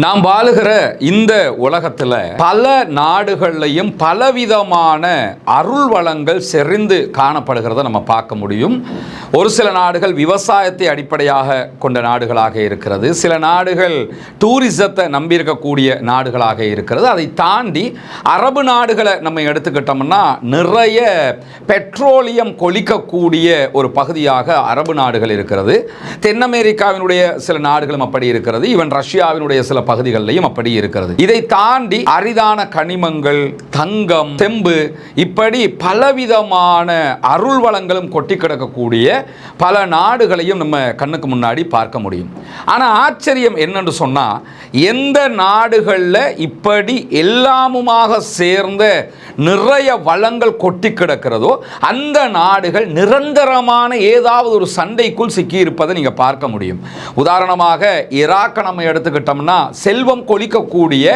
நாம் வாழுகிற இந்த உலகத்துல பல நாடுகள்லையும் பலவிதமான அருள் வளங்கள் செறிந்து காணப்படுகிறத நம்ம பார்க்க முடியும். ஒரு சில நாடுகள் விவசாயத்தை அடிப்படையாக கொண்ட நாடுகளாக இருக்கிறது. சில நாடுகள் டூரிசத்தை நம்பியிருக்கக்கூடிய நாடுகளாக இருக்கிறது. அதை தாண்டி அரபு நாடுகளை நம்ம எடுத்துக்கிட்டோம்னா நிறைய பெட்ரோலியம் கொளிக்கக்கூடிய ஒரு பகுதியாக அரபு நாடுகள் இருக்கிறது. தென் அமெரிக்காவினுடைய சில நாடுகளும் அப்படி இருக்கிறது. ஈவன் ரஷ்யாவினுடைய சில பகுதிகளிலையும் அப்படி இருக்கிறது. இதை தாண்டி அரிதான கனிமங்கள் தங்கம் செம்பு இப்படி பலவிதமான அருள் வளங்களும் கொட்டி கிடக்கக்கூடிய பல நாடுகளையும் நம்ம கண்ணுக்கு முன்னாடி பார்க்க முடியும். ஆனால் ஆச்சரியம் என்னென்று சொன்னால் எந்த நாடுகளில் இப்படி எல்லாமுமாக சேர்ந்த நிறைய வளங்கள் கொட்டி கிடக்கிறதோ அந்த நாடுகள் நிரந்தரமான ஏதாவது ஒரு சண்டைக்குள் சிக்கி இருப்பதை பார்க்க முடியும். உதாரணமாக ஈராக்கை நம்ம எடுத்துக்கிட்டோம்னா செல்வம் கொளிக்கக்கூடிய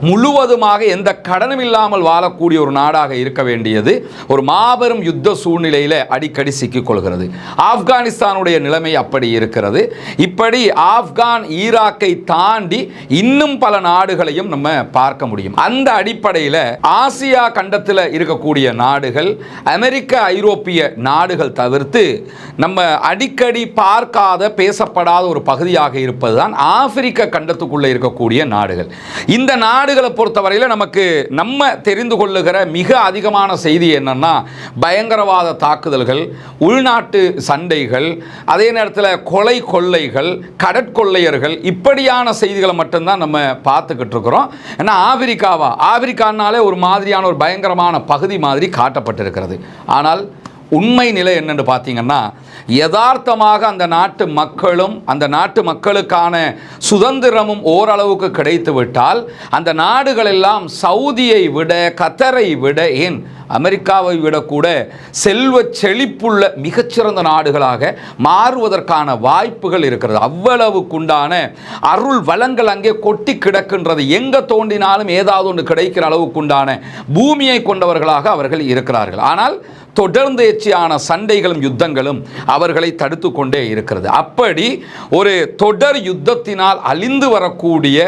முழுவதுமாக எந்த கடனும் இல்லாமல் வாழக்கூடிய ஒரு நாடாக இருக்க வேண்டியது ஒரு மாபெரும் யுத்த சூழ்நிலையில் அடிக்கடி சிக்கிக் கொள்கிறது. ஆப்கானிஸ்தானுடைய நிலைமை அப்படி இருக்கிறது. இப்படி ஆப்கான் ஈராக்கை தாண்டி இன்னும் பல நாடுகளையும் நம்ம பார்க்க முடியும். அந்த அடிப்படையில் ஆசியா கண்டத்தில் இருக்கக்கூடிய நாடுகள் அமெரிக்க ஐரோப்பிய நாடுகள் தவிர்த்து நம்ம அடிக்கடி பார்க்காத பேசப்படாத ஒரு பகுதியாக இருப்பதுதான் ஆப்பிரிக்க கண்டத்துக்குள்ளே இருக்கக்கூடிய நாடுகள். இந்த நாடுகளை பொறுத்தவரையில் நமக்கு நம்ம தெரிந்து கொள்ளுகிற மிக அதிகமான செய்தி என்னன்னா பயங்கரவாத தாக்குதல்கள் உள்நாட்டு சண்டைகள் அதே நேரத்தில் கொலை கொள்ளைகள் கடற்கொள்ளையர்கள் இப்படியான செய்திகளை மட்டும்தான் நம்ம பார்த்துக்கிட்டு இருக்கிறோம். ஏன்னா ஆப்பிரிக்காவா? ஆப்பிரிக்கானாலே ஒரு மாதிரியான ஒரு பயங்கரமான பகுதி மாதிரி காட்டப்பட்டிருக்கிறது. ஆனால் உண்மை நிலை என்னென்று பார்த்தீங்கன்னா யதார்த்தமாக அந்த நாட்டு மக்களும் அந்த நாட்டு மக்களுக்கான சுதந்திரமும் ஓரளவுக்கு கிடைத்துவிட்டால் அந்த நாடுகள் எல்லாம் சவுதியை விட கத்தரை விட ஏன் அமெரிக்காவை விட கூட செல்வ செழிப்புள்ள மிகச்சிறந்த நாடுகளாக மாறுவதற்கான வாய்ப்புகள் இருக்கிறது. அவ்வளவுக்குண்டான அருள் வளங்கள் அங்கே கொட்டி கிடக்கின்றது. எங்கே தோண்டினாலும் ஏதாவது ஒன்று கிடைக்கிற அளவுக்குண்டான பூமியை கொண்டவர்களாக அவர்கள் இருக்கிறார்கள். ஆனால் தொடர்ந்து எச்சியான சண்டைகளும் யுத்தங்களும் அவர்களை தடுத்து கொண்டே இருக்கிறது. அப்படி ஒரு தொடர் யுத்தத்தினால் அழிந்து வரக்கூடிய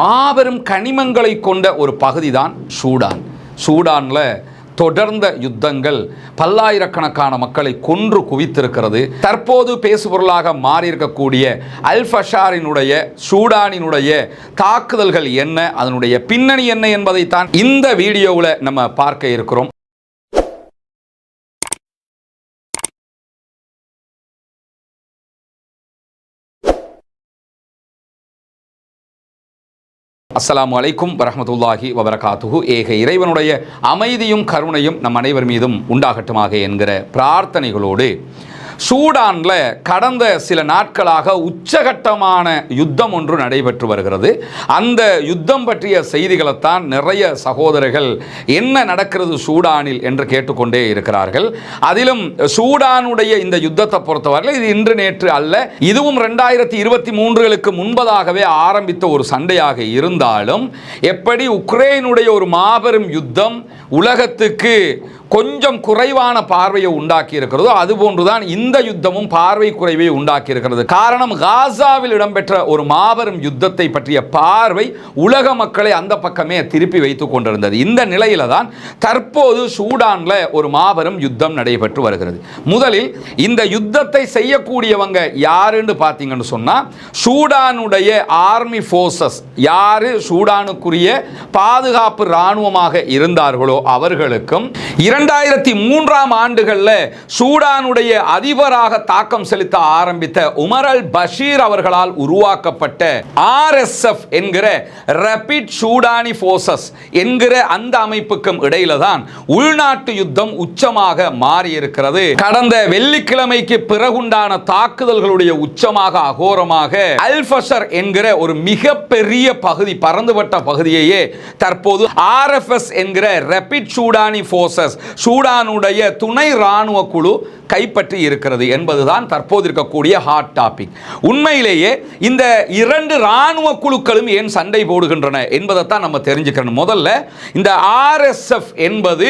மாபெரும் கனிமங்களை கொண்ட ஒரு பகுதி தான் சூடான். சூடானில் தொடர்ந்த யுத்தங்கள் பல்லாயிரக்கணக்கான மக்களை கொன்று குவித்திருக்கிறது. தற்போது பேசுபொருளாக மாறியிருக்கக்கூடிய அல் ஃபஷாரினுடைய சூடானினுடைய தாக்குதல்கள் என்ன? அதனுடைய பின்னணி என்ன என்பதைத்தான் இந்த வீடியோவில் நம்ம பார்க்க இருக்கிறோம். அஸ்லாம் வலைக்கும் வரமத்துல்லாஹி வபரகாத்துஹு. ஏக இறைவனுடைய அமைதியும் கருணையும் நம் அனைவர் மீதும் உண்டாகட்டுமாக என்கிற பிரார்த்தனைகளோடு சூடானில் கடந்த சில நாட்களாக உச்சகட்டமான யுத்தம் ஒன்று நடைபெற்று வருகிறது. அந்த யுத்தம் பற்றிய செய்திகளைத்தான் நிறைய சகோதரர்கள் என்ன நடக்கிறது சூடானில் என்று கேட்டுக்கொண்டே இருக்கிறார்கள். அதிலும் சூடானுடைய இந்த யுத்தத்தை பொறுத்தவரையில் இது இன்று நேற்று அல்ல இதுவும் ரெண்டாயிரத்தி இருபத்தி மூன்றுகளுக்கு முன்பதாகவே ஆரம்பித்த ஒரு சண்டையாக இருந்தாலும் எப்படி உக்ரைனுடைய ஒரு மாபெரும் யுத்தம் உலகத்துக்கு கொஞ்சம் குறைவான பார்வையை உண்டாக்கி இருக்கிறதோ அதுபோன்றுதான் இந்த யுத்தமும் பார்வை குறைவை உண்டாக்கி இருக்கிறது காரணம் காசாவில் இடம்பெற்ற ஒரு மாபெரும் யுத்தத்தை பற்றிய பார்வை உலக மக்களை அந்த பக்கமே திருப்பி வைத்துக் கொண்டிருந்தது. இந்த நிலையில தான் தற்போது சூடான்ல ஒரு மாபெரும் யுத்தம் நடைபெற்று வருகிறது. முதலில் இந்த யுத்தத்தை செய்யக்கூடியவங்க யாருன்னு பார்த்தீங்கன்னு சொன்னா சூடானுடைய ஆர்மி ஃபோர்ஸஸ் யாரு சூடானுக்குரிய பாதுகாப்பு இராணுவமாக இருந்தார்களோ அவர்களுக்கும் இரண்டு இரண்டாயிரத்தி மூன்றாம் ஆண்டுகளில் சூடானுடைய அதிபராக தாக்கம் செலுத்த ஆரம்பித்த உமர் அல் பஷீர் அவர்களால் உருவாக்கப்பட்ட ஆர்எஸ்எஃப் என்கிற ரபிட் சூடானி போர்சஸ் என்கிற அந்த அமைப்புக்கும் இடையில தான் உள்நாட்டு யுத்தம் உச்சமாக மாறி இருக்கிறது கடந்த வெள்ளிக்கிழமைக்கு பிறகுண்டான தாக்குதல்களுடைய உச்சமாக அகோரமாக அல்ஃபஷர் என்கிற ஒரு மிகப்பெரிய பகுதி பறந்துபட்ட பகுதியையே தற்போது ஆர்எஃப்எஸ் என்கிற ரபிட் சூடானி போர்சஸ் சூடானுடைய துணை இராணுவ குழு கைப்பற்றி இருக்கிறது என்பதுதான் தற்போது இருக்கக்கூடிய ஹாட் டாபிக் உண்மையிலேயே இந்த இரண்டு இராணுவ குழுக்களும் ஏன் சண்டை போடுகின்றன என்பதைத்தான் நம்ம தெரிஞ்சுக்கணும். முதல்ல இந்த ஆர்எஸ்எஃப் என்பது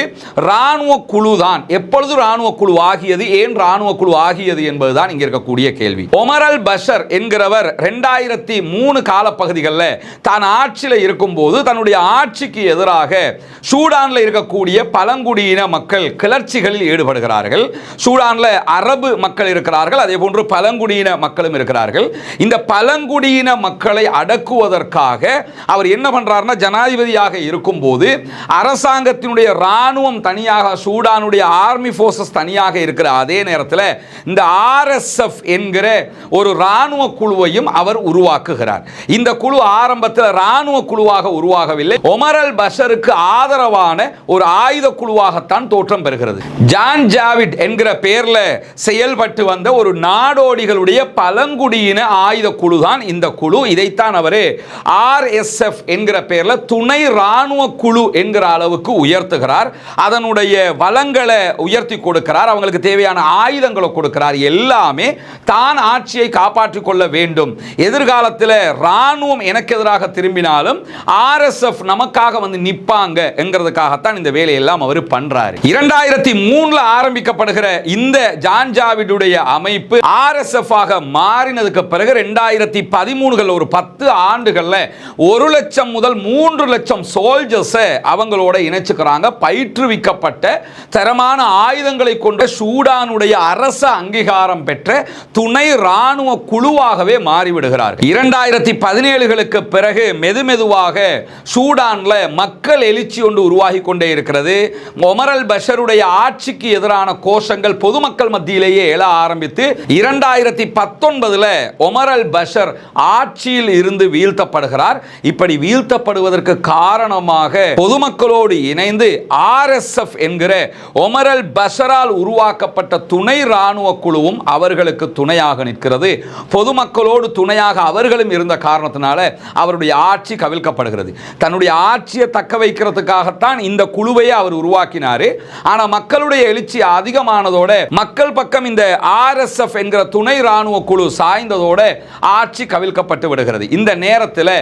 இராணுவ குழு தான் எப்பொழுது இராணுவ குழு ஆகியது ஏன் இராணுவ குழு ஆகியது என்பதுதான் இங்கே இருக்கக்கூடிய கேள்வி. ஒமர் அல் பஷர் என்கிறவர் ரெண்டாயிரத்தி மூணு காலப்பகுதிகளில் தான் ஆட்சியில் இருக்கும்போது தன்னுடைய ஆட்சிக்கு எதிராக சூடானில் இருக்கக்கூடிய பழங்குடியின மக்கள் கிளர்ச்சிகளில் ஈடுபடுகிறார்கள். சூடானில் அரபு மக்கள் இருக்கிறார்கள். அதே போன்று பழங்குடியின மக்களும் இருக்கிறார்கள். இந்த பழங்குடியின மக்களை அடக்குவதற்காக அவர் என்ன பண்ணுறாருன்னா ஜனாதிபதியாக இருக்கும்போது அரசாங்கத்தினுடைய ராணுவம் தனியாக சூடானுடைய ஆர்மி ஃபோர்ஸஸ் தனியாக இருக்கிற அதே நேரத்தில் இந்த ஆர்எஸ்எஃப் என்கிற ஒரு ராணுவ குழுவையும் அவர் உருவாக்குகிறார். இந்த குழு ஆரம்பத்தில் ராணுவ குழுவாக உருவாகவில்லை. ஒமரல் பஷருக்கு ஆதரவான ஒரு ஆயுத குழுவாகத்தான் தோற்றம் பெறுகிறது. ஜான் ஜாவிட் என்கிற பெயர்ல செயல்பட்டு வந்த ஒரு நாடோடிகளுடைய பழங்குடியின ஆயுத குழு தான் இந்த குழு. இதைத்தான் அவர் ஆர்எஸ்எஃப் என்கிற பெயர்ல துணை ராணுவ குழு என்கிற அளவுக்கு உயர்த்துகிறார். அதனுடைய வளங்களை உயர்த்தி கொடுக்கிறார். அவங்களுக்கு தேவையான ஆயுதங்களை கொடுக்கிறார். எல்லாமே தான் ஆட்சியை காப்பாற்றிக் கொள்ள வேண்டும். எதிர்காலத்தில் ராணுவம் எனக்கு எதிராக திரும்பினாலும் ஆர்எஸ்எஃப் நமக்காக வந்து நிற்பாங்க என்கிறதுக்காகத்தான் இந்த வேலையெல்லாம் அவர் பண்றாரு இரண்டாயிரத்தி மூணுல ஆரம்பிக்கப்படுகிற இந்த ஜான்ஜாவிடுடைய அமைப்பு ஆர்எஸ்எஃப் ஆக மாறினதுக்கு பிறகு ரெண்டாயிரத்தி பதிமூணுகள் ஒரு பத்து ஆண்டுகள்ல ஒரு லட்சம் முதல் மூன்று லட்சம் சோல்ஜர்ஸை அவங்களோட இணைச்சுக்கிறாங்க. பயிற்றுவிக்கப்பட்ட தரமான ஆயுதங்களை கொண்ட சூடானுடைய அரச அங்கீகாரம் பெற்ற துணை ராணுவ குழுவாகவே மாறிவிடுகிறார் இரண்டாயிரத்தி பதினேழுகளுக்கு பிறகு மெதுமெதுவாக சூடான்ல மக்கள் எழுச்சி ஒன்று உருவாகி கொண்டே இருக்கிறது. அல் பஷருடைய ஆட்சிக்கு எதிரான கோஷங்கள் பொதுமக்கள் மத்தியிலேயே எழ ஆரம்பித்து இரண்டாயிரத்தி பத்தொன்பதுல ஒமர் அல் பஷர் ஆட்சியில் இருந்து வீழ்த்தப்படுகிறார். இப்படி வீழ்த்தப்படுவதற்கு காரணமாக பொதுமக்களோடு இணைந்து ஆர் எஸ் எஃப் என்கிற ஒமர் அல் பஷரால் உருவாக்கப்பட்ட துணை ராணுவ குழுவும் அவர்களுக்கு துணையாக நிற்கிறது. பொதுமக்களோடு துணையாக அவர்களும் இருந்த காரணத்தினால அவருடைய ஆட்சி கவிழ்க்கப்படுகிறது. தன்னுடைய ஆட்சியை தக்க வைக்கிறதுக்காகத்தான் இந்த குழுவையே அவர் உருவாக்கினார். ஆனால் மக்களுடைய எழுச்சி அதிகமானதோட மக்கள் பக்கம் இந்த ஆர்எஸ்எஃப் என்கிற துணை ராணுவ குழு சாய்ந்ததோட ஆட்சி கவிழ்க்கப்பட்டு விடுகிறது. இந்த நேரத்தில்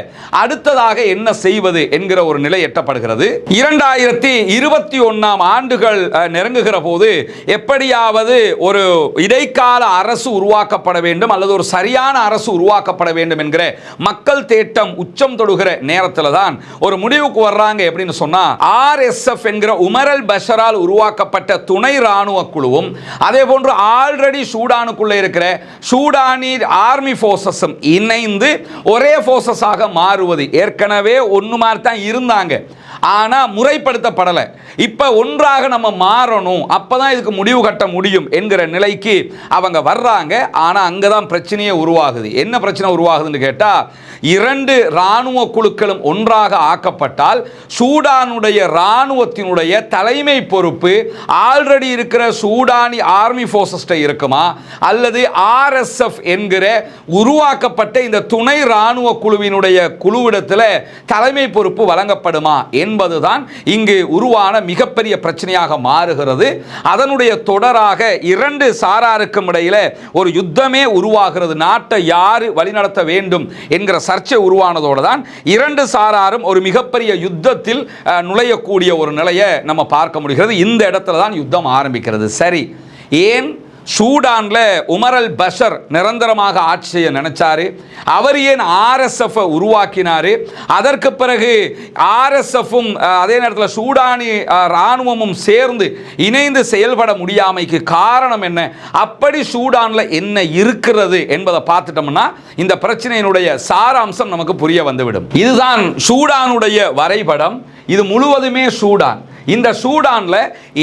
அடுத்ததாக என்ன செய்வது என்கிற ஒரு நிலை எட்டப்படுகிறது. இரண்டாயிரத்தி இருபத்தி ஒன்னாம் ஆண்டுகள் நெருங்குகிற போது எப்படியாவது ஒரு இடைக்கால அரசு உருவாக்கப்பட வேண்டும் அல்லது ஒரு சரியான அரசு உருவாக்கப்பட வேண்டும் என்கிற மக்கள் தேட்டம் உச்சம் தொடுகிற நேரத்தில் தான் ஒரு முடிவுக்கு வர்றாங்க. எப்படின்னு சொன்னா ஆர்எஸ்எஃப் என்கிற உமரல் அரசரால் உருவாக்கப்பட்ட துணை ராணுவ குழுவும் அதே போன்று ஆல்ரெடி சூடானுக்குள்ள இருக்கிற சூடானி ஆர்மி ஃபோர்ஸஸும் இணைந்து ஒரே ஃபோர்ஸஸாக மாறுவது. ஏற்கனவே ஒன்று மாதிரி தான் இருந்தாங்க. ஆனால் முறைப்படுத்தப்படலை. இப்போ ஒன்றாக நம்ம மாறணும். அப்போ தான் இதுக்கு முடிவு கட்ட முடியும் என்கிற நிலைக்கு அவங்க வர்றாங்க. ஆனால் அங்கே தான் பிரச்சனையே உருவாகுது. என்ன பிரச்சனை உருவாகுதுன்னு கேட்டால் இரண்டு இராணுவ குழுக்களும் ஒன்றாக ஆக்கப்பட்டால் சூடானுடைய இராணுவத்தினுடைய தலைமை பொறுப்பு ஆல்ரெடி இருக்கிற சூடானி ஆர்மி ஃபோர்ஸஸ்ட இருக்குமா? அல்லது ஆர்எஸ்எஃப் என்கிற உருவாக்கப்பட்ட இந்த துணை இராணுவ குழுவினுடைய குழுவிடத்தில் தலைமை பொறுப்பு வழங்கப்படுமா? என்பதுதான் இங்கு உருவான மிகப்பெரிய பிரச்சனையாக மாறுகிறது. அதனுடைய தொடராக இரண்டு சாராருக்கும் இடையில ஒரு யுத்தமே உருவாகிறது. நாட்டை யாரு வழிநடத்த வேண்டும் என்கிற சர்ச்சை உருவானதோடு தான் இரண்டு சாராரும் ஒரு மிகப்பெரிய யுத்தத்தில் நுழையக்கூடிய ஒரு நிலையை நம்ம பார்க்க முடிகிறது. இந்த இடத்துல தான் யுத்தம் ஆரம்பிக்கிறது. சரி ஏன் சூடான்ல உமரல் பஷர் நிரந்தரமாக ஆட்சி செய்ய நினைச்சாரு. அவர் ஏன் ஆர்எஸ்எஃப் உருவாக்கினாரு? அதற்கு பிறகு ஆர்எஸ்எஃப்பும் அதே நேரத்தில் சூடானி இராணுவமும் சேர்ந்து இணைந்து செயல்பட முடியாமைக்கு காரணம் என்ன? அப்படி சூடான்ல என்ன இருக்கிறது என்பதை பார்த்துட்டோம்னா இந்த பிரச்சனையினுடைய சாராம்சம் நமக்கு புரிய வந்துவிடும். இதுதான் சூடானுடைய வரைபடம். இது முழுவதுமே சூடான். இந்த சூடானில்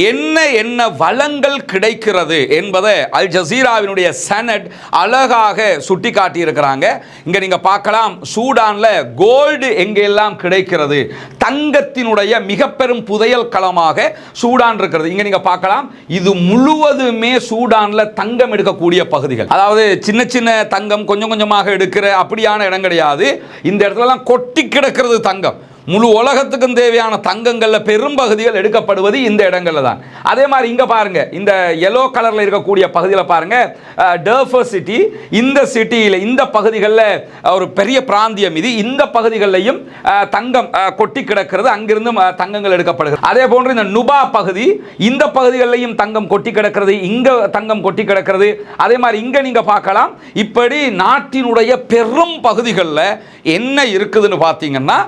என்ன என்ன வளங்கள் கிடைக்கிறது என்பதை அல் ஜசீராவினுடைய செனட் அழகாக சுட்டி காட்டியிருக்கிறாங்க இங்கே நீங்கள் பார்க்கலாம் சூடானில் கோல்டு எங்கெல்லாம் கிடைக்கிறது? தங்கத்தினுடைய மிக பெரும் புதையல் களமாக சூடான் இருக்கிறது. இங்கே நீங்கள் பார்க்கலாம் இது முழுவதுமே சூடானில் தங்கம் எடுக்கக்கூடிய பகுதிகள். அதாவது சின்ன சின்ன தங்கம் கொஞ்சம் கொஞ்சமாக எடுக்கிற அப்படியான இடம் கிடையாது. இந்த இடத்துலலாம் கொட்டி கிடக்கிறது தங்கம். முழு உலகத்துக்கும் தேவையான தங்கங்களில் பெரும் பகுதிகள் எடுக்கப்படுவது இந்த இடங்களில் தான். அதே மாதிரி இங்கே பாருங்கள் இந்த எல்லோ கலரில் இருக்கக்கூடிய பகுதியில் பாருங்கள் டர்ஃபர் சிட்டி இந்த சிட்டியில் இந்த பகுதிகளில் ஒரு பெரிய பிராந்தியம் இது. இந்த பகுதிகளிலையும் தங்கம் கொட்டி கிடக்கிறது. அங்கிருந்து தங்கங்கள் எடுக்கப்படுகிறது. அதே போன்று இந்த நுபா பகுதி இந்த பகுதிகளிலையும் தங்கம் கொட்டி கிடக்கிறது இங்கே தங்கம் கொட்டி கிடக்கிறது. அதே மாதிரி இங்கே நீங்கள் பார்க்கலாம் இப்படி நாட்டினுடைய பெரும் பகுதிகளில் என்ன இருக்குதுன்னு பார்த்தீங்கன்னா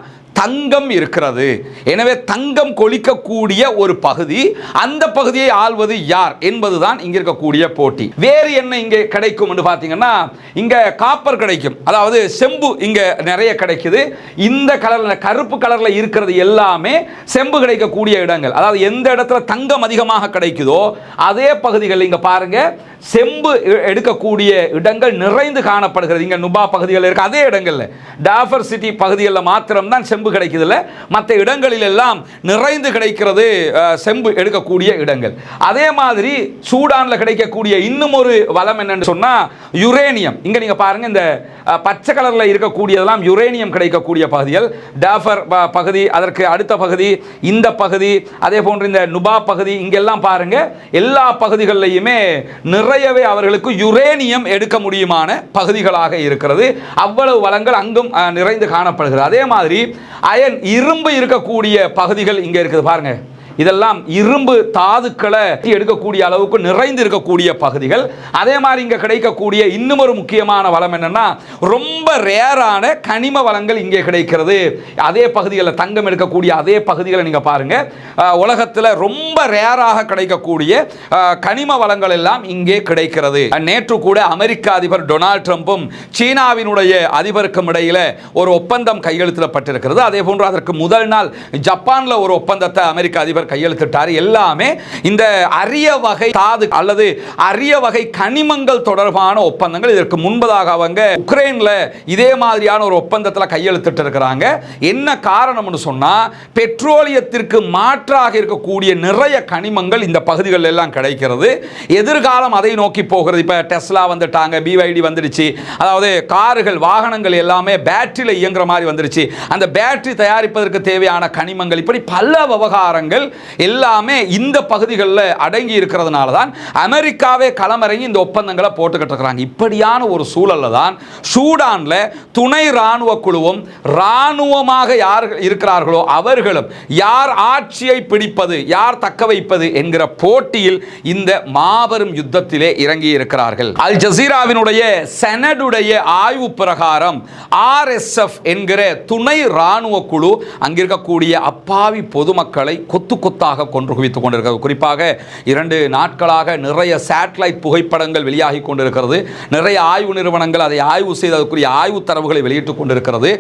தங்கம் இருக்கிறது. எனவே தங்கம் கொளிக்கக்கூடிய ஒரு பகுதி அந்த பகுதியை ஆள்வது யார் என்பதுதான் இங்க இருக்கக்கூடிய போட்டி. வேறு என்ன இங்கே கிடைக்கும் என்று பார்த்தீங்கன்னா இங்க காப்பர் கிடைக்கும். அதாவது செம்பு இங்க நிறைய கிடைக்குது. இந்த கலர்ல கருப்பு கலர்ல இருக்கிறது எல்லாமே செம்பு கிடைக்கக்கூடிய இடங்கள். அதாவது எந்த இடத்துல தங்கம் அதிகமாக கிடைக்குதோ அதே பகுதிகள் இங்க பாருங்க. செம்பு எடுக்கக்கூடிய இடங்கள் நிறைந்து காணப்படுகிறது. இங்கே நுபா பகுதிகளில் இருக்க. அதே இடங்கள்ல. டாஃபர் சிட்டி பகுதிகளில் மாத்திரம்தான் செம்பு கிடைக்குதுல்ல. மற்ற இடங்களில் எல்லாம் நிறைந்து கிடைக்கிறது செம்பு எடுக்கக்கூடிய இடங்கள். அதே மாதிரி சூடானில் கிடைக்கக்கூடிய இன்னும் ஒரு வளம் என்னன்னு சொன்னால் யுரேனியம். இங்கே நீங்கள் பாருங்க இந்த பச்சை கலரில் இருக்கக்கூடியதெல்லாம் யுரேனியம் கிடைக்கக்கூடிய பகுதிகள். டாஃபர் பகுதி அதற்கு அடுத்த பகுதி இந்த பகுதி அதே போன்று இந்த நுபா பகுதி இங்கெல்லாம் பாருங்க எல்லா பகுதிகளிலையுமே நிறையவே அவர்களுக்கு யுரேனியம் எடுக்க முடியுமான பகுதிகளாக இருக்கிறது. அவ்வளவு வளங்கள் அங்கும் அஹ், நிறைந்து காணப்படுகிறது. அதே மாதிரி அயன் இரும்பு இருக்கக்கூடிய பகுதிகள் இங்கே இருக்குது. பாருங்க. இதெல்லாம் இரும்பு தாதுக்களை எடுக்கக்கூடிய அளவுக்கு நிறைந்து இருக்கக்கூடிய பகுதிகள். அதே மாதிரி இங்கே கிடைக்கக்கூடிய இன்னும் ஒரு முக்கியமான வளம் என்னன்னா ரொம்ப ரேரான கனிம வளங்கள் இங்கே கிடைக்கிறது. அதே பகுதிகளில் தங்கம் எடுக்கக்கூடிய அதே பகுதிகளை நீங்கள் பாருங்க. உலகத்தில் ரொம்ப ரேராக கிடைக்கக்கூடிய கனிம வளங்கள் எல்லாம் இங்கே கிடைக்கிறது. நேற்று கூட அமெரிக்க அதிபர் டொனால்ட் ட்ரம்ப்பும் சீனாவினுடைய அதிபருக்கும் இடையில ஒரு ஒப்பந்தம் கையெழுத்திடப்பட்டிருக்கிறது. அதே போன்று அதற்கு முதல் நாள் ஜப்பானில் ஒரு ஒப்பந்தத்தை அமெரிக்க அதிபர் கையெழுத்திட்டார். எல்லாமே இந்த அரிய வகை தாது அல்லது அரிய வகை கனிமங்கள் தொடர்பான ஒப்பந்தங்கள். இதற்கு முன்பதாக அவங்க உக்ரைனில் இதே மாதிரியான ஒரு ஒப்பந்தத்தில் கையெழுத்திட்டு இருக்கிறாங்க. என்ன காரணம்னு சொன்னால் பெட்ரோலியத்திற்கு மாற்றாக இருக்கக்கூடிய நிறைய கனிமங்கள் இந்த பகுதிகளில் எல்லாம் கிடைக்கிறது. எதிர்காலம் அதை நோக்கி போகிறது. இப்போ டெஸ்லா வந்துட்டாங்க பிவைடி வந்துடுச்சு. அதாவது கார்கள் வாகனங்கள் எல்லாமே பேட்டரியில் இயங்குற மாதிரி வந்துடுச்சு. அந்த பேட்டரி தயாரிப்பதற்கு தேவையான கனிமங்கள் இப்படி பல விவகாரங்கள் எல்லாமே இந்த பகுதிகளில் அடங்கி இருக்கிறதுனால தான் அமெரிக்காவே களமிறங்கி இந்த ஒப்பந்தங்களை போட்டுக்கிட்டு இருக்கிறாங்க. இப்படியான ஒரு சூழல்ல தான் சூடானில் துணை ராணுவ குழுவும் ராணுவமாக யார் இருக்கிறார்களோ அவர்களும் யார் ஆட்சியை பிடிப்பது யார் தக்க வைப்பது என்கிற போட்டியில் இந்த மாபெரும் யுத்தத்திலே இறங்கி இருக்கிறார்கள். அல் ஜசீராவினுடைய செனடுடைய ஆய்வு பிரகாரம் ஆர்எஸ்எஃப் என்கிற துணை ராணுவ குழு அங்கிருக்கக்கூடிய அப்பாவி பொதுமக்களை கொத்து கொத்தாக கொன்று குவித்துக் கொண்டிருக்கிறது. குறிப்பாக இரண்டு நாட்களாக நிறைய சேட்டலைட் புகைப்படங்கள் வெளியாகி கொண்டிருக்கிறது. நிறைய ஆய்வு நிறுவனங்கள் அதை ஆய்வு செய்து அதற்குரிய ஆய்வு தரவுகளை வெளியிட்டுக் கொண்டிருக்கிறது.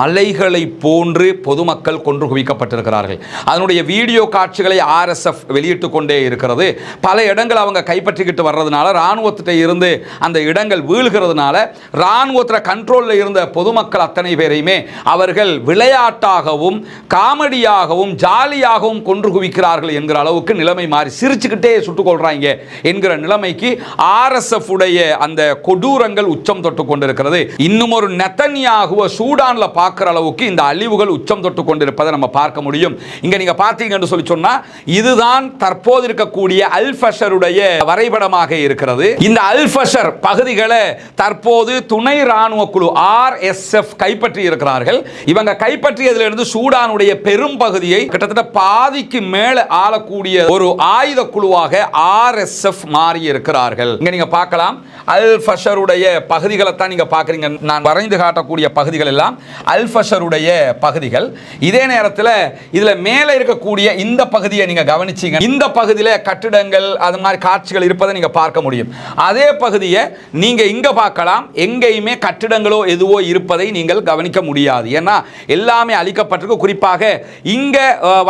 மலைகளை போன்று பொதுமக்கள் கொன்று குவிக்கப்பட்டிருக்கிறார்கள். அதனுடைய வீடியோ காட்சிகளை ஆர்எஸ்எஃப் வெளியிட்டு கொண்டே இருக்கிறது. பல இடங்கள் அவங்க கைப்பற்றிக்கிட்டு வர்றதுனால இராணுவத்திட்ட இருந்து அந்த இடங்கள் வீழ்கிறதுனால இராணுவத்தில் கண்ட்ரோலில் இருந்த பொதுமக்கள் அத்தனை பேரையுமே அவர்கள் விளையாட்டாகவும் காமெடியாகவும் ஜாலியாகவும் கொன்று குவிக்கிறார்கள் என்கிற அளவுக்கு நிலைமை மாறி சிரிச்சுக்கிட்டே சுட்டுக் கொள்றாங்க என்கிற நிலைமைக்கு ஆர்எஸ்எஃப் உடைய அந்த கொடூரங்கள் உச்சம் தொட்டு கொண்டிருக்கிறது. இன்னும் ஒரு நெத்தனியாகுவ சூடான்ல பார்க்குற அளவுக்கு இந்த அழிவுகள் உச்சம் தொட்டு கொண்டிருப்பதை நம்ம பார்க்க முடியும். இங்க நீங்க பார்த்தீங்கன்னு சொல்லி சொன்னா இதுதான் தற்போது இருக்கக்கூடிய அல்ஃபஷருடைய வரைபடமாக இருக்கிறது. இந்த அல்ஃபஷர் பகுதிகளை தற்போது துணை ராணுவ குழு ஆர்எஸ்எஃப் கைப்பற்றி இருக்கிறார்கள். இவங்க கைப்பற்றியதிலிருந்து சூடானுடைய பெரும் பகுதியை கிட்டத்தட்ட பாதிக்கு மேல ஆளக்கூடிய ஒரு ஆயுத குழுவாக ஆர்எஸ்எஃப் மாறி இருக்கிறார்கள் இங்க நீங்க பார்க்கலாம். அல் ஃபஷருடைய பகுதிகளை தான் நீங்க பாக்குறீங்க நான் வரைந்து காட்டக்கூடிய பகுதிகள் எல்லாம் அல் ஃபஷருடைய பகுதிகள். இதே நேரத்தில் இதுல மேலே இருக்கக்கூடிய இந்த பகுதியை நீங்க கவனிச்சீங்க. இந்த பகுதியில் கட்டிடங்கள் அது மாதிரி காட்சிகள் இருப்பதை நீங்க பார்க்க முடியும். அதே பகுதியை நீங்க இங்க பார்க்கலாம். எங்கேயுமே கட்டிடங்களோ எதுவோ இருப்பதை நீங்கள் கவனிக்க முடியாது. ஏன்னா எல்லாமே அழிக்கப்பட்டிருக்கு. குறிப்பாக இங்க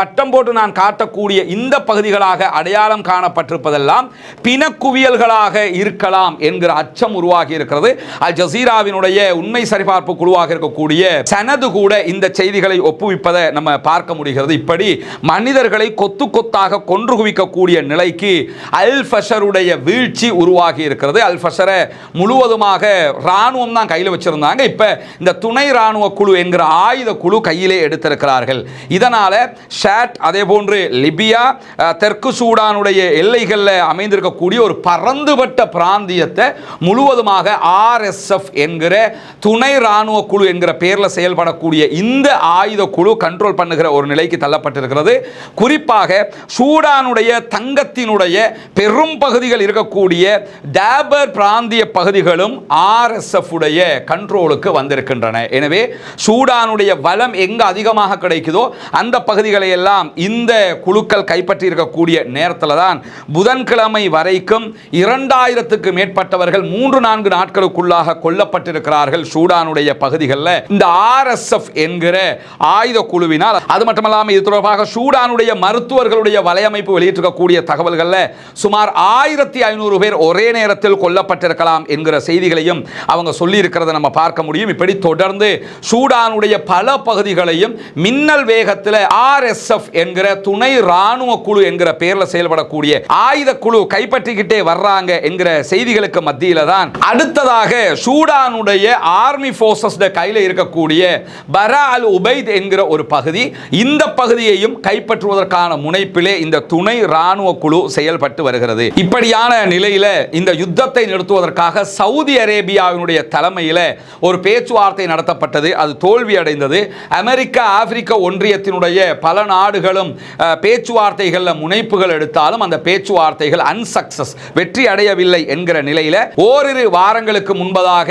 வட்டம் போட்டு நான் காட்டக்கூடிய இந்த பகுதிகளாக அடையாளம் காணப்பட்டிருப்பதெல்லாம் பிணக்குவியல்களாக இருக்கலாம் என்கிற அச்சம் உருவாகி இருக்கிறது. அல் ஜசீராவினுடைய உண்மை சரிபார்ப்பு குழுவாக இருக்கக்கூடிய சனது கூட இந்த செய்திகளை ஒப்புவிப்பதை நம்ம பார்க்க முடிகிறது. இப்படி மனிதர்களை கொத்து கொத்தாக கொன்று குவிக்கக்கூடிய நிலைக்கு அல் ஃபஷருடைய வீழ்ச்சி உருவாகி இருக்கிறது. அல் ஃபஷரை முழுவதுமாக ராணுவம் தான் கையில் வச்சிருந்தாங்க. இப்போ இந்த துணை இராணுவ குழு என்கிற ஆயுத குழு கையிலே எடுத்திருக்கிறார்கள். இதனால் ஷேட் அதே போன்று லிபியா தெற்கு சூடானுடைய எல்லைகளில் அமைந்திருக்கக்கூடிய ஒரு பரந்துபட்ட பிராந்தியத்தை முழுவதுமாக ஆர்எஸ்எஃப் என்கிற துணை ராணுவ குழு என்கிற பெயரில் செயல்படக்கூடிய இந்த ஆயுத குழு கண்ட்ரோல் பண்ணுகிற ஒரு நிலைக்கு தள்ளப்பட்டிருக்கிறது. குறிப்பாக சூடானுடைய தங்கத்தினுடைய பெரும் பகுதிகள் இருக்கக்கூடிய டேபர் பிராந்திய பகுதிகளும் ஆர்எஸ்எஃப் உடைய கண்ட்ரோலுக்கு வந்திருக்கின்றன. எனவே சூடானுடைய வளம் எங்க அதிகமாக கிடைக்குதோ அந்த பகுதிகளை எல்லாம் இந்த குழுக்கள் கைப்பற்றி இருக்கக்கூடிய நேரத்தில் தான் புதன்கிழமை வரைக்கும் இரண்டாயிரத்துக்கு மேற்பட்டவர்கள் மூன்று நான்கு நாட்களுக்குள்ளாக கொல்லப்பட்டிருக்கிறார்கள் சூடானுடைய பகுதிகளில். இந்த ஆர்எஸ்எஃப் என்கிற ஆயுத குழுவினால் அது மட்டுமல்லாமல் இது தொடர்பாக சூடானுடைய மருத்துவர்களுடைய வலையமைப்பு வெளியிட்டிருக்கக்கூடிய தகவல்களில் சுமார் ஆயிரத்தி ஐநூறு பேர் ஒரே நேரத்தில் கொல்லப்பட்டிருக்கலாம் என்கிற செய்திகளையும் அவங்க சொல்லி இருக்கிறத நம்ம பார்க்க முடியும். இப்படி தொடர்ந்து சூடானுடைய பல பகுதிகளையும் மின்னல் வேகத்தில் ஆர்எஸ்எஃப் என்கிற துணை ராணுவ குழு என்கிற பெயரில் செயல்படக்கூடிய ஆயுத குழு கைப்பற்றிக்கிட்டே வர்றாங்க என்கிற செய்திகளுக்கு மத்தியில தான் அடுத்ததாக சூடானுடைய ஆர்மி போர்சஸ் கையில் இருக்கக்கூடிய பரா அல் உபைத் என்கிற ஒரு பகுதி. இந்த பகுதியையும் கைப்பற்றுவதற்கான முனைப்பிலே இந்த துணை ராணுவ குழு செயல்பட்டு வருகிறது. இப்படியான நிலையில இந்த யுத்தத்தை நிறுத்துவதற்காக சவுதி அரேபியாவினுடைய தலைமையில் ஒரு பேச்சுவார்த்தை நடத்தப்பட்டது. அது தோல்வி அடைந்தது அமெரிக்கா ஆப்பிரிக்க ஒன்றியத்தினுடைய பல நாடுகளும் பேச்சுவார்த்தைகளில் முனைப்புகள் எடுத்தாலும் அந்த பேச்சுவார்த்தைகள் அன்சக்சஸ் வெற்றி அடையவில்லை என்கிற நிலையில ஓரிரு வாரங்களுக்கு முன்பதாக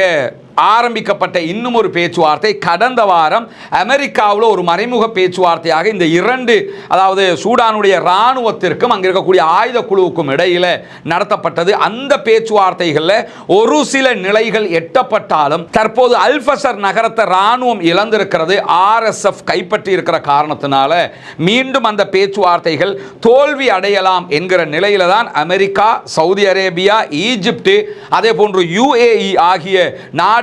ஆரம்பிக்கப்பட்ட இன்னும் ஒரு பேச்சுவார்த்தை. கடந்த வாரம் அமெரிக்காவில் ஒரு மறைமுக பேச்சுவார்த்தையாக இந்த இரண்டு அதாவது சூடானுடைய இராணுவத்திற்கும் அங்கே இருக்கக்கூடிய ஆயுத குழுவுக்கும் இடையில் நடத்தப்பட்டது. அந்த பேச்சுவார்த்தைகளில் ஒரு சில நிலைகள் எட்டப்பட்டாலும் தற்போது அல்பசர் நகரத்தை இராணுவம் இழந்திருக்கிறது. ஆர்எஸ்எஃப் கைப்பற்றி இருக்கிற காரணத்தினால மீண்டும் அந்த பேச்சுவார்த்தைகள் தோல்வி அடையலாம் என்கிற நிலையில தான் அமெரிக்கா சவுதி அரேபியா ஈஜிப்டு அதே போன்று யுஏஇ ஆகிய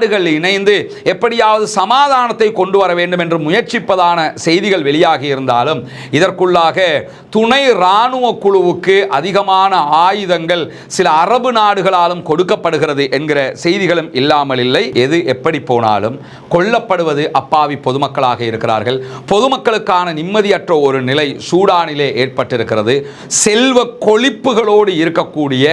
நாடுகள் இணைந்து எப்படியாவது சமாதானத்தை கொண்டு வர வேண்டும் என்று முயற்சிப்பதான செய்திகள் வெளியாகி இருந்தாலும் இதற்குள்ளாக துணை இராணுவ குழுவுக்கு அதிகமான ஆயுதங்கள் சில அரபு நாடுகளாலும் கொடுக்கப்படுகிறது என்கிற செய்திகளும் இல்லாமல் இல்லை. எது எப்படி போனாலும் கொல்லப்படுவது அப்பாவி பொதுமக்களாக இருக்கிறார்கள். பொதுமக்களுக்கான நிம்மதியற்ற ஒரு நிலை சூடானிலே ஏற்பட்டிருக்கிறது. செல்வ கொழிப்புகளோடு இருக்கக்கூடிய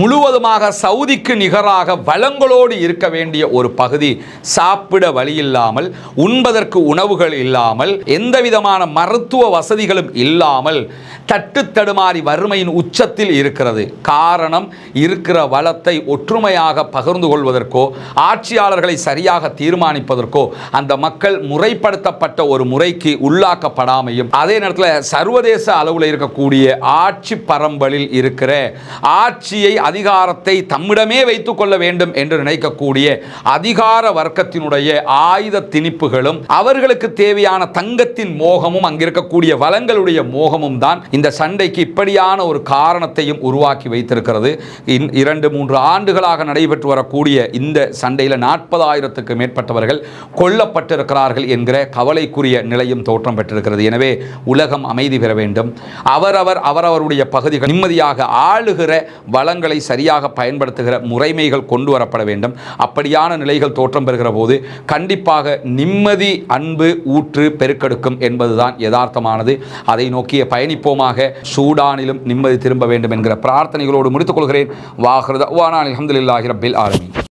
முழுவதுமாக சவுதிக்கு நிகராக வளங்களோடு இருக்க வேண்டிய ஒரு பகுதி சாப்பிட வழி இல்லாமல் உண்பதற்கு உணவுகள் இல்லாமல் எந்த விதமான மருத்துவ வசதிகளும் இல்லாமல் தட்டு தடுமாறி வறுமையின் உச்சத்தில் இருக்கிறது. காரணம் இருக்கிற வளத்தை ஒற்றுமையாக பகிர்ந்து கொள்வதற்கோ ஆட்சியாளர்களை சரியாக தீர்மானிப்பதற்கோ அந்த மக்கள் முறைப்படுத்தப்பட்ட ஒரு முறைக்கு உள்ளாக்கப்படாமையும் அதே நேரத்தில் சர்வதேச அளவில் இருக்கக்கூடிய ஆட்சி பரம்பலில் இருக்கிற ஆட்சியை அதிகாரத்தை தம்மிடமே வைத்துக் கொள்ள வேண்டும் என்று நினைக்கக்கூடிய அதிகார வர்க்கத்தினுடைய ஆயுத திணிப்புகளும் அவர்களுக்கு தேவையான தங்கத்தின் மோகமும் அங்கிருக்கக்கூடிய வளங்களுடைய மோகமும் தான் இந்த சண்டைக்கு இப்படியான ஒரு காரணத்தையும் உருவாக்கி வைத்திருக்கிறது. இரண்டு மூன்று ஆண்டுகளாக நடைபெற்று வரக்கூடிய இந்த சண்டையில் நாற்பதாயிரத்துக்கு மேற்பட்டவர்கள் கொல்லப்பட்டிருக்கிறார்கள் என்கிற கவலைக்குரிய நிலையும் தோற்றம் பெற்றிருக்கிறது. எனவே உலகம் அமைதி பெற வேண்டும். அவரவர் அவரவருடைய பகுதிகள் நிம்மதியாக ஆளுகிற வளங்களை சரியாக பயன்படுத்துகிற முறைமைகள் கொண்டு வரப்பட வேண்டும். அப்படியான நிலை நிலைகள் தோற்றம் பெறுகிற போது கண்டிப்பாக நிம்மதி அன்பு ஊற்று பெருக்கெடுக்கும் என்பதுதான் யதார்த்தமானது. அதை நோக்கிய பயணிப்போமாக சூடானிலும் நிம்மதி திரும்ப வேண்டும் என்கிற பிரார்த்தனைகளோடு முடித்துக் கொள்கிறேன். வாஹிருத வானான் அலமதுல்லாஹி